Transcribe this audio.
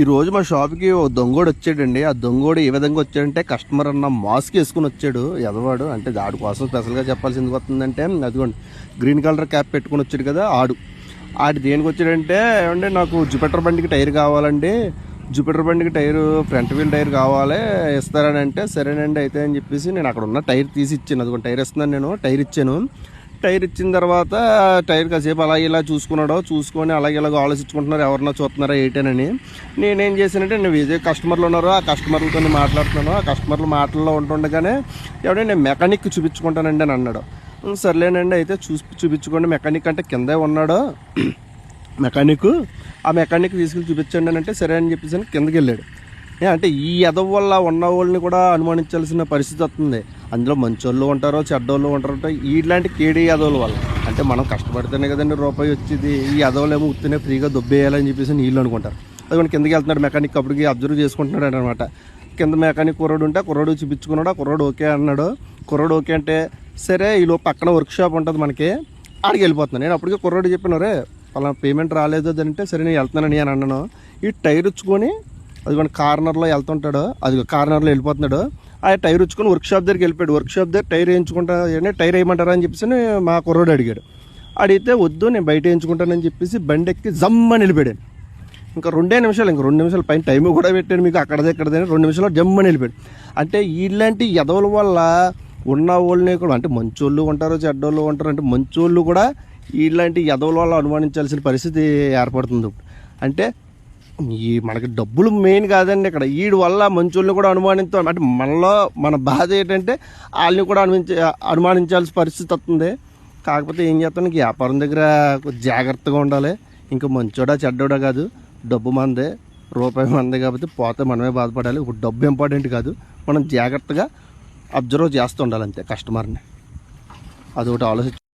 ఈ రోజు మా షాప్కి ఓ దొంగోడు వచ్చాడండి. ఆ దొంగోడు ఏ విధంగా వచ్చాడంటే కస్టమర్ అన్న మాస్క్ వేసుకుని వచ్చాడు. ఎదవాడు అంటే ఆడు కోసం స్పెషల్గా చెప్పాల్సి ఎందుకు వస్తుందంటే అదిగోండి గ్రీన్ కలర్ క్యాప్ పెట్టుకుని వచ్చాడు కదా ఆడు. ఆడు దేనికి వచ్చాడంటే ఏమంటే నాకు జుపిటర్ బండికి టైర్ కావాలండి. జూపిటర్ బండికి టైర్ ఫ్రంట్ వీల్ టైర్ కావాలి ఇస్తారని అంటే సరేనండి అయితే అని చెప్పేసి నేను అక్కడ ఉన్న టైర్ తీసి ఇచ్చాను. అదిగోండి టైర్ ఇస్తున్నాను నేను టైర్ ఇచ్చాను. టైర్ ఇచ్చిన తర్వాత టైర్ కాసేపు అలా ఇలా చూసుకున్నాడు చూసుకొని అలాగే ఇలాగ ఆలోచించుకుంటున్నారు. ఎవరన్నా చూస్తున్నారా ఏంటనని నేనేం చేశానంటే నేను విజయ్ కస్టమర్లు ఉన్నారు. ఆ కస్టమర్లతో మాట్లాడుతున్నాను. ఆ కస్టమర్లు మాటల్లో ఉంటుండగానే ఎవడో నేను మెకానిక్ చూపించుకుంటానండి అని అన్నాడు. సర్లేనండి అయితే చూసి చూపించుకోండి. మెకానిక్ అంటే కిందే ఉన్నాడు. మెకానిక్ ఆ మెకానిక్ తీసుకెళ్ళి చూపించండి అని అంటే సరే అని చెప్పేసి అని కిందకి వెళ్ళాడు. అంటే ఈ ఎదవ వల్ల ఉన్న వాళ్ళని కూడా అనుమానించాల్సిన పరిస్థితి వస్తుంది. అందులో మంచోళ్ళు ఉంటారో చెడ్డోళ్ళు ఉంటారో ఇలాంటి కేడీ ఎదవుల వల్ల. అంటే మనం కష్టపడితేనే కదండి రూపాయి వచ్చేది. ఈ ఎదవలు ఏమో ఉత్తినే ఫ్రీగా దొబ్బేయాలని చెప్పేసి నీళ్ళు అనుకుంటారు. అది కిందకి వెళ్తున్నాడు మెకానిక్ అప్పటికి అబ్జర్వ్ చేసుకుంటున్నాడు అనమాట కింద మెకానిక్ కుర్రోడు ఉంటే కుర్రోడు చూపించుకున్నాడు? ఆ కుర్రోడు ఓకే అన్నాడు. కుర్రోడు ఓకే అంటే సరే ఈలో పక్కన వర్క్ షాప్ ఉంటుంది మనకి ఆడికి వెళ్ళిపోతున్నాను నేను అప్పటికే కుర్రోడు చెప్పిన రే అలా పేమెంట్ రాలేదు అంటే సరే నేను వెళ్తున్నానని అని అన్నాను. ఈ టైర్ ఇచ్చుకొని అది కార్నర్లో వెళ్తుంటాడు. అది కార్నర్లో వెళ్ళిపోతున్నాడు. ఆ టైర్ ఇచ్చుకొని వర్క్ షాప్ దగ్గరికి వెళ్ళిపోయాడు. వర్క్ షాప్ దగ్గర టైర్ వేయించుకుంటా టైర్ వేయమంటారా అని చెప్పేసి మా కుర్రోడు అడిగాడు. అడిగితే వద్దు నేను బయట వేయించుకుంటానని చెప్పేసి బండి ఎక్కి జమ్మని వెళ్ళిపోయాడు. ఇంకా రెండే నిమిషాలు ఇంకా రెండు నిమిషాలు పైన టైం కూడా పెట్టాను మీకు అక్కడదే ఇక్కడదే రెండు నిమిషాలు జమ్మని వెళ్ళిపోయాడు. అంటే ఇలాంటి ఎదవల వల్ల ఉన్న వాళ్ళని కూడా అంటే మంచోళ్ళు ఉంటారు చెడ్డోళ్ళు ఉంటారు అంటే మంచోళ్ళు కూడా ఇలాంటి ఎదవల వల్ల అనుమానించాల్సిన పరిస్థితి ఏర్పడుతుంది. ఇప్పుడు అంటే ఈ మనకి డబ్బులు మెయిన్ కాదండి ఇక్కడ. వీడి వల్ల మంచోళ్ళని కూడా అనుమానిస్తాం అంటే మనలో మన బాధ ఏంటంటే వాళ్ళని కూడా అనుమానించ అనుమానించాల్సిన పరిస్థితి వస్తుంది. కాకపోతే ఏం చేస్తాను వ్యాపారం దగ్గర జాగ్రత్తగా ఉండాలి. ఇంకా మంచోడా చెడ్డోడా కాదు. డబ్బు మందే రూపాయి మందే కాబట్టి పోతే మనమే బాధపడాలి. ఇప్పుడు డబ్బు ఇంపార్టెంట్ కాదు. మనం జాగ్రత్తగా అబ్జర్వ్ చేస్తూ ఉండాలి అంతే కస్టమర్ని. అదొకటి ఆలోచించ